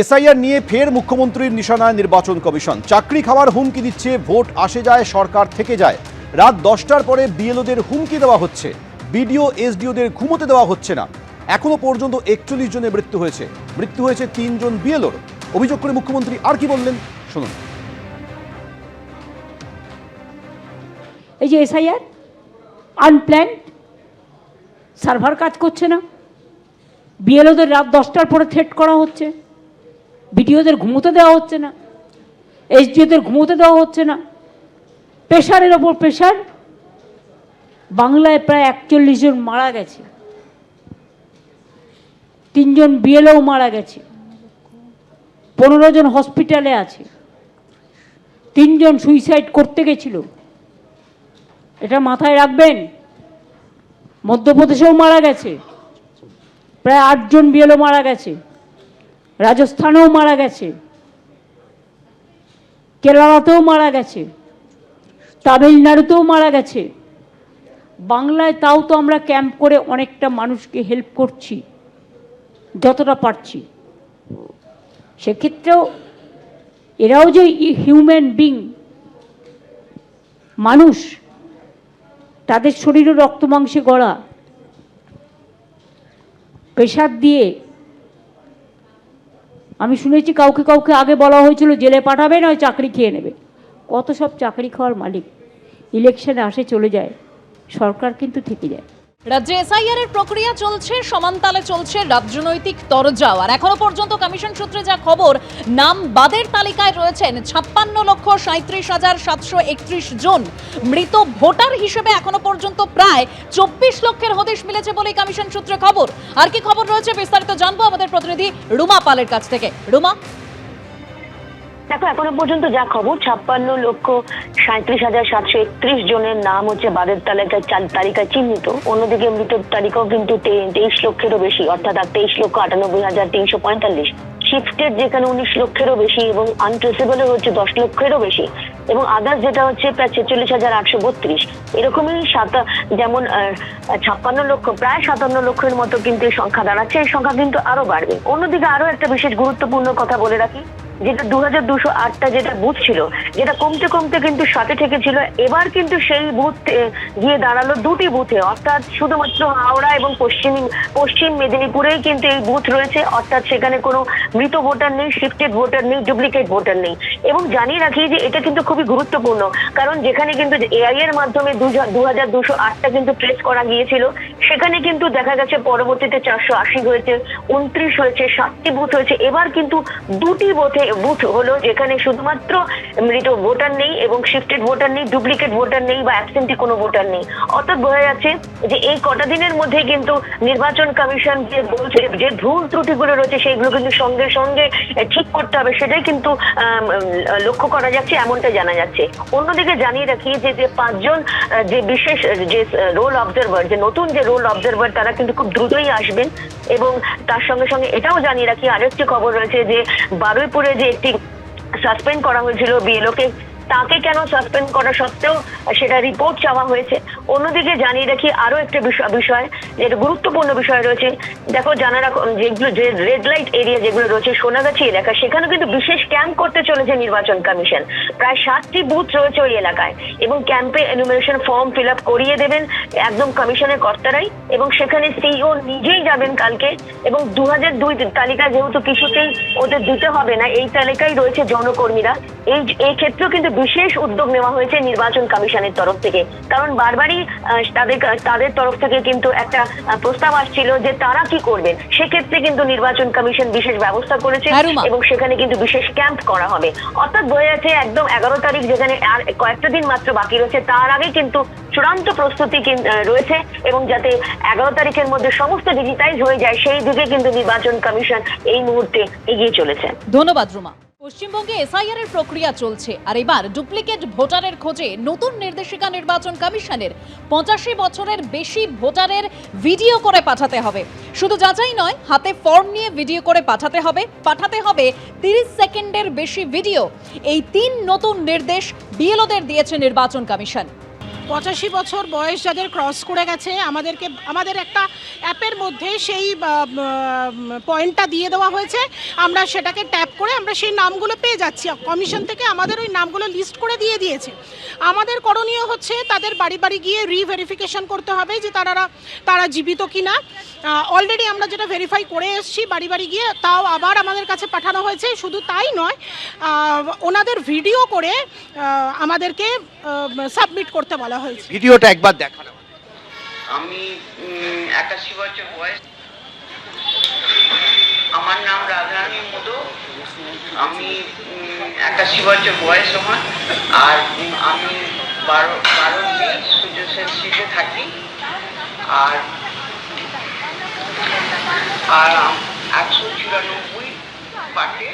SIR নিয়ে ফের মুখ্যমন্ত্রীর নিশানায় নির্বাচন কমিশন। চাকরি খাওয়ার হুমকি দিচ্ছে, ভোট আসে যায়, সরকার থেকে যায়। রাত দশটার পরে বিএলওদের হুমকি দেওয়া হচ্ছে। বিডিও, এসডিওদের ঘুমোতে দেওয়া হচ্ছে না। এখনও পর্যন্ত একচল্লিশ জনের মৃত্যু হয়েছে। মৃত্যু হয়েছে তিনজন বিএলওর। অভিযোগ করে মুখ্যমন্ত্রী আর কি বললেন, শুনুন। এই যে এসআইআর আনপ্ল্যান সার্ভার কাজ করছে না। বিএলওদের রাত দশটার পরে থ্রেট করা হচ্ছে। বিডিওদের ঘুমোতে দেওয়া হচ্ছে না এইচডিওদের ঘুমোতে দেওয়া হচ্ছে না। প্রেশারের ওপর প্রেশার। বাংলায় প্রায় একচল্লিশ জন মারা গেছে। তিনজন বিএলও মারা গেছে। পনেরো জন হসপিটালে আছে। তিনজন সুইসাইড করতে গেছিল। এটা মাথায় রাখবেন। মধ্যপ্রদেশেও মারা গেছে। প্রায় আটজন বিএলও মারা গেছে। রাজস্থানেও মারা গেছে, কেরালাতেও মারা গেছে, তামিলনাড়ুতেও মারা গেছে। বাংলায় তাও তো আমরা ক্যাম্প করে অনেকটা মানুষকে হেল্প করছি, যতটা পারছি। সেক্ষেত্রেও এরাও যে হিউম্যান বিং, মানুষ, তাদের শরীরে রক্ত মাংসে গড়া প্রেশার দিয়ে আমি শুনেছি কাউকে কাউকে আগে বলা হয়েছিল জেলে পাঠাবে, নয় চাকরি খেয়ে নেবে। কত সব চাকরি খাওয়ার মালিক। ইলেকশনে আসে চলে যায়, সরকার কিন্তু থেকে যায়। রাজ্যে এসআইআর এর প্রক্রিয়া চলছে সমান্তালে চলছে রাজনৈতিক তরজাও আর এখনও পর্যন্ত কমিশন সূত্রে যা খবর, নাম বাদের তালিকায় রয়েছেন ছাপ্পান্ন লক্ষ সাঁত্রিশ হাজার সাতশো একত্রিশ জন। মৃত ভোটার হিসেবে এখনও পর্যন্ত প্রায় চব্বিশ লক্ষের হদিশ মিলেছে বলেই কমিশন সূত্রে খবর। আর কি খবর রয়েছে বিস্তারিত জানব আমাদের প্রতিনিধি রুমা পালের কাছ থেকে। রুমা? দেখো, এখনও পর্যন্ত যা খবর, ছাপ্পান্ন লক্ষ সাঁত্রিশ হাজার সাতশো একত্রিশ জনের নাম হচ্ছে বাদের তালিকায় তালিকায় চিহ্নিত। অন্যদিকে মৃত তালিকাও কিন্তু তেইশ লক্ষেরও বেশি, অর্থাৎ তেইশ লক্ষ আটানব্বই হাজার তিনশো পঁয়তাল্লিশ। শিফটেড যেখানে উনিশ লক্ষেরও বেশি এবং আনট্রেসেবলের হচ্ছে দশ লক্ষেরও বেশি। এবং আদার্স যেটা হচ্ছে প্রায় ছেচল্লিশ হাজার আটশো বত্রিশ। এরকমই সাতা, যেমন ছাপ্পান্ন লক্ষ, প্রায় সাতান্ন লক্ষের মতো কিন্তু এই সংখ্যা দাঁড়াচ্ছে, এই সংখ্যা কিন্তু আরও বাড়বে। অন্যদিকে আরও একটা বিশেষ গুরুত্বপূর্ণ কথা বলে রাখি যেটা দু হাজার দুশো আটটা যেটা বুথ ছিল, যেটা কমতে কমতে কিন্তু সাথে থেকে ছিল, এবার কিন্তু সেই বুথ গিয়ে দাঁড়াল দুটি বুথে। অর্থাৎ শুধুমাত্র হাওড়া এবং পশ্চিম পশ্চিম মেদিনীপুরেই কিন্তু এই বুথ রয়েছে, অর্থাৎ সেখানে কোনো মৃত ভোটার নেই, শিফটেড ভোটার নেই, ডুপ্লিকেট ভোটার নেই। এবং জানিয়ে রাখি যে এটা কিন্তু খুবই গুরুত্বপূর্ণ, কারণ যেখানে কিন্তু এআই এর মাধ্যমে দু হাজার দুশো আটটা কিন্তু ট্রেস করা গিয়েছিল সেখানে কিন্তু দেখা গেছে পরবর্তীতে চারশো আশি হয়েছে, উনত্রিশ হয়েছে সাতটি বুথ হয়েছে। এবার কিন্তু দুটি বুথে, বুথ হলো যেখানে শুধুমাত্র মৃত ভোটার নেই এবং শিফটেড ভোটার নেই ডুপ্লিকেট ভোটার নেই বা অ্যাবসেন্টি কোনো ভোটার নেই। অর্থাৎ বোঝা যাচ্ছে যে এই কটা দিনের মধ্যে কিন্তু নির্বাচন কমিশন যে বলছে যে ভুল ত্রুটিগুলো রয়েছে সেইগুলো কিন্তু সঙ্গে সঙ্গে ঠিক করতে হবে, সেটাই কিন্তু লক্ষ্য করা যাচ্ছে, এমনটা জানা যাচ্ছে। অন্যদিকে জানিয়ে রাখি যে যে পাঁচজন যে বিশেষ, যে রোল অবজারভার যে নতুন যে রোল অবজারভার তারা কিন্তু খুব দ্রুতই আসবেন এবং তার সঙ্গে সঙ্গে এটাও জানিয়ে রাখি, আরেকটি খবর রয়েছে যে বারুইপুরে যে একটি সাসপেন্ড করা হয়েছিল বিএলওকে তাকে কেন সাসপেন্ড করা সত্ত্বেও সেটা রিপোর্ট চাওয়া হয়েছে। অন্যদিকে জানিয়ে রাখি আরও একটা বিষয় যেটা গুরুত্বপূর্ণ বিষয় রয়েছে। দেখো, জানা রাখো, যেগুলো যে রেড লাইট এরিয়া যেগুলো রয়েছে সোনাগাছি এলাকা সেখানে কিন্তু বিশেষ ক্যাম্প করতে চলেছে নির্বাচন কমিশন। প্রায় সাতটি বুথ রয়েছে ওই এলাকায় এবং ক্যাম্পে এনুমিনেশন ফর্ম ফিল আপ করিয়ে দেবেন একদম কমিশনের কর্তারাই এবং সেখানে সিইও নিজেই যাবেন কালকে এবং দু হাজার দুই তালিকা যেহেতু কিছুতেই ওদের দিতে হবে না, এই তালিকায় রয়েছে জনকর্মীরা। এই এই ক্ষেত্রেও কিন্তু বিশেষ উদ্যোগ নেওয়া হয়েছে নির্বাচন কমিশনের তরফ থেকে। কারণ বারবারই তাদের তাদের তরফ থেকে কিন্তু একটা প্রস্তাব আসছিল যে তারা কি করবেন। সেক্ষেত্রে কিন্তু নির্বাচন কমিশন বিশেষ ব্যবস্থা করেছে এবং সেখানে কিন্তু বিশেষ ক্যাম্প করা হবে। অর্থাৎ বোঝা যাচ্ছে একদম এগারো তারিখ যেখানে আর কয়েকটা দিন মাত্র বাকি রয়েছে তার আগে কিন্তু চূড়ান্ত প্রস্তুতি রয়েছে এবং যাতে এগারো তারিখের মধ্যে সমস্ত ডিজিটাইজ হয়ে যায় সেই দিকে কিন্তু নির্বাচন কমিশন এই মুহূর্তে এগিয়ে চলেছে। ধন্যবাদ রুমা। পশ্চিমবঙ্গে এসআইআর এর প্রক্রিয়া চলছে। আর এবার ডুপ্লিকেট ভোটারের খোঁজে নতুন নির্দেশিকা নির্বাচন কমিশনের। পঁচাশি বছরের বেশি ভোটারের ভিডিও করে পাঠাতে হবে। শুধু যাচাই নয়, হাতে ফর্ম নিয়ে ভিডিও করে পাঠাতে হবে। পাঠাতে হবে তিরিশ সেকেন্ডের বেশি ভিডিও। এই তিন নতুন নির্দেশ বিএলওদের দিয়েছে নির্বাচন কমিশন। পঁচাশি বছর বয়স যাদের ক্রস করে গেছে, আমাদেরকে, আমাদের একটা অ্যাপের মধ্যে সেই পয়েন্টটা দিয়ে দেওয়া হয়েছে। আমরা সেটাকে ট্যাপ করে আমরা সেই নামগুলো পেয়ে যাচ্ছি। কমিশন থেকে আমাদের ওই নামগুলো লিস্ট করে দিয়ে দিয়েছে। আমাদের করণীয় হচ্ছে তাদের বাড়ি বাড়ি গিয়ে রিভেরিফিকেশন করতে হবে যে তারা তারা জীবিত কিনা। অলরেডি আমরা যেটা ভেরিফাই করে এসেছি, বাড়ি বাড়ি গিয়ে তাও আবার আমাদের কাছে পাঠানো হয়েছে। শুধু তাই নয় ওনাদের ভিডিও করে আমাদেরকে সাবমিট করতে বলা হয়েছে। ভিডিওটা একবার দেখানো আমি একাশি বছর বয়স। আমার নাম রাধারানী মোদক আমি একাশি বছর বয়স আমার। আর আমি বারো বারো সিটে থাকি। আর আর একশো চুরানব্বই পাটে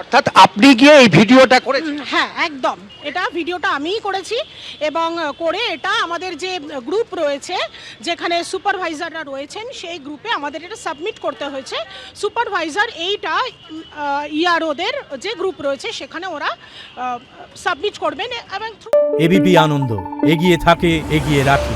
অর্থাৎ আপনি গিয়ে এই ভিডিওটা করেছেন। হ্যাঁ একদম। এটা ভিডিওটা আমিই করেছি এবং করে এটা আমাদের যে গ্রুপ রয়েছে যেখানে সুপারভাইজাররা রয়েছেন সেই গ্রুপে আমাদের এটা সাবমিট করতে হয়েছে। সুপারভাইজার এইটা ইআরওদের যে গ্রুপ রয়েছে সেখানে ওরা সাবমিট করবেন এবং এবিপি আনন্দ এগিয়ে থাকে এগিয়ে রাখে।